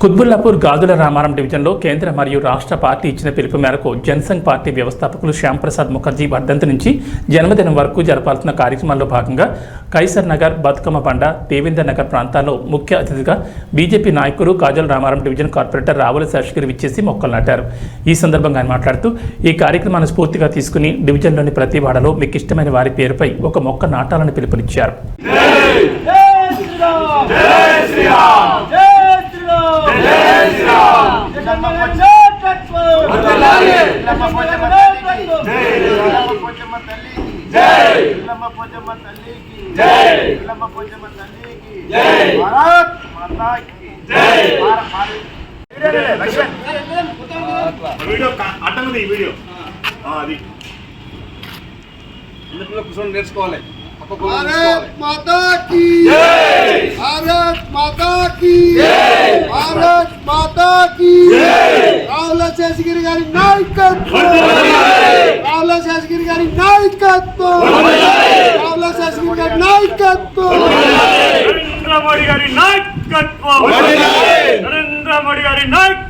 కుత్బుల్లాపూర్ గాజుల రామారం డివిజన్లో కేంద్ర మరియు రాష్ట్ర పార్టీ ఇచ్చిన పిలుపు మేరకు జనసంఘ్ పార్టీ వ్యవస్థాపకులు శ్యాంప్రసాద్ ముఖర్జీ వర్ధంతి నుంచి జన్మదినం వరకు జరపాల్సిన కార్యక్రమాల్లో భాగంగా కైసర్ నగర్ బతుకమ్మ బండ దేవేందర్ నగర్ ప్రాంతాల్లో ముఖ్య అతిథిగా బీజేపీ నాయకులు Gajularamaram division corporator Ravula Seshagiri విచ్చేసి మొక్కలు నాటారు. ఈ సందర్భంగా ఆయన మాట్లాడుతూ ఈ కార్యక్రమాన్ని స్ఫూర్తిగా తీసుకుని డివిజన్లోని ప్రతి వాడలో మీకు ఇష్టమైన వారి పేరుపై ఒక మొక్క నాటాలని పిలుపునిచ్చారు జై శ్రీరామ్ జై శ్రీరామ్ జై శ్రీరామ్ పోచమ్మ తల్లికి జై పోచమ్మ తల్లికి జై పోచమ్మ తల్లికి జై భారత్ మాతాకి జై భారత్ వీడియో కా- వీడియో అది కూర్చొని నేర్చుకోవాలి భారత్ మాతా की మాతా की రావుల శేషగిరి గారి నాయకత్వం రావుల శేషగిరి గారి నాయకత్వం రావుల శేషగిరి గారి నాయకత్వం నరేంద్ర మోడీ గారి నాయకత్వం వందనాలి. నరేంద్ర మోడీ గారి నాయకత్వం